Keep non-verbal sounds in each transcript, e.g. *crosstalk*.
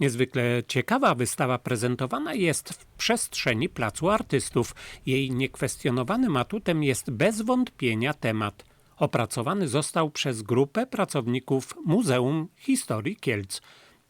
Niezwykle ciekawa wystawa prezentowana jest w przestrzeni Placu Artystów. Jej niekwestionowanym atutem jest bez wątpienia temat. Opracowany został przez grupę pracowników Muzeum Historii Kielc.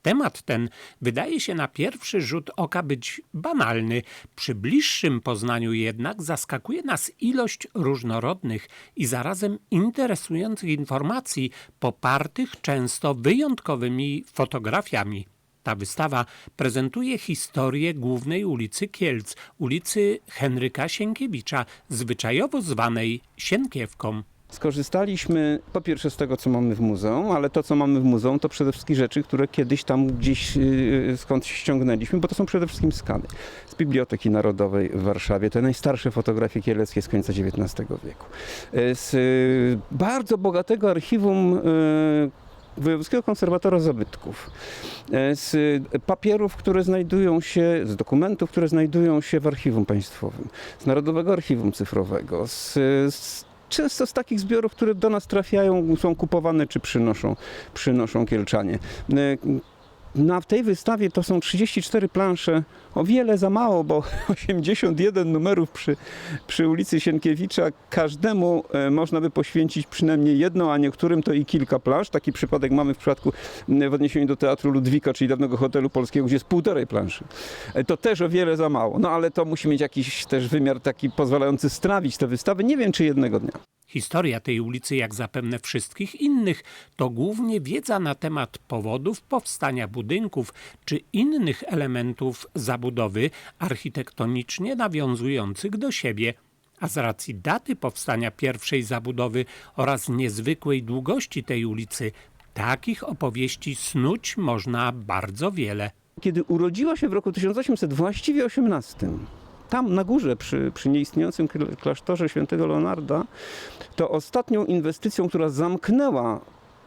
Temat ten wydaje się na pierwszy rzut oka być banalny. Przy bliższym poznaniu jednak zaskakuje nas ilość różnorodnych i zarazem interesujących informacji, popartych często wyjątkowymi fotografiami. Ta wystawa prezentuje historię głównej ulicy Kielc, ulicy Henryka Sienkiewicza, zwyczajowo zwanej Sienkiewką. Skorzystaliśmy po pierwsze z tego, co mamy w muzeum, ale to, co mamy w muzeum, to przede wszystkim rzeczy, które kiedyś tam gdzieś yy, skąd ściągnęliśmy, bo to są przede wszystkim skany. Z Biblioteki Narodowej w Warszawie, te najstarsze fotografie kieleckie z końca XIX wieku. Yy, Z bardzo bogatego archiwum Wojewódzkiego Konserwatora Zabytków, e, z papierów, które znajdują się, z dokumentów, które znajdują się w Archiwum Państwowym, z Narodowego Archiwum Cyfrowego, z, z często z takich zbiorów, które do nas trafiają, są kupowane czy przynoszą, przynoszą Kielczanie. Na tej wystawie to są 34 plansze, o wiele za mało, bo *laughs* 81 numerów przy, przy ulicy Sienkiewicza. Każdemu e, można by poświęcić przynajmniej jedną, a niektórym to i kilka plansz. Taki przypadek mamy w przypadku w odniesieniu do Teatru Ludwika, czyli dawnego hotelu polskiego, gdzie jest półtorej planszy. E, To też o wiele za mało. No ale to musi mieć jakiś też wymiar taki pozwalający strawić tę wystawę. Nie wiem, czy jednego dnia. Historia tej ulicy, jak zapewne wszystkich innych, to głównie wiedza na temat powodów powstania budynków czy innych elementów zabudowy architektonicznie nawiązujących do siebie. A z racji daty powstania pierwszej zabudowy oraz niezwykłej długości tej ulicy, takich opowieści snuć można bardzo wiele. Kiedy urodziła się w roku 1800, właściwie 18, tam na górze przy, przy nieistniejącym kl- klasztorze świętego Leonarda, to ostatnią inwestycją, która zamknęła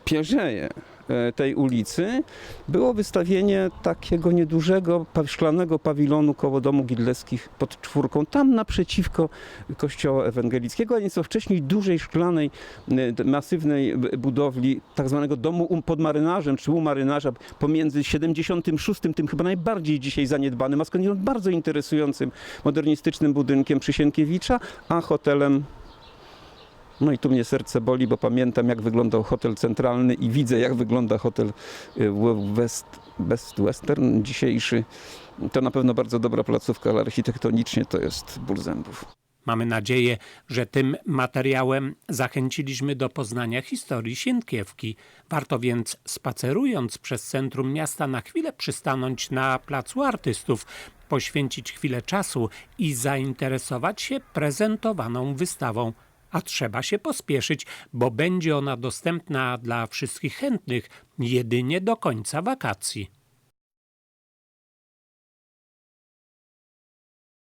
pierzeję e, tej ulicy, było wystawienie takiego niedużego szklanego pawilonu koło domu Gidleckich pod czwórką, tam naprzeciwko kościoła ewangelickiego, a nieco wcześniej dużej szklanej, e, masywnej budowli, tak zwanego domu um- pod marynarzem, czy u marynarza, pomiędzy 76, tym chyba najbardziej dzisiaj zaniedbanym, a skądinąd bardzo interesującym, modernistycznym budynkiem przy Sienkiewicza, a hotelem no i tu mnie serce boli, bo pamiętam jak wyglądał hotel centralny i widzę jak wygląda hotel y, West, Best Western dzisiejszy. To na pewno bardzo dobra placówka, ale architektonicznie to jest ból zębów. Mamy nadzieję, że tym materiałem zachęciliśmy do poznania historii Sienkiewki. Warto więc spacerując przez centrum miasta na chwilę przystanąć na Placu Artystów, poświęcić chwilę czasu i zainteresować się prezentowaną wystawą. A trzeba się pospieszyć, bo będzie ona dostępna dla wszystkich chętnych jedynie do końca wakacji.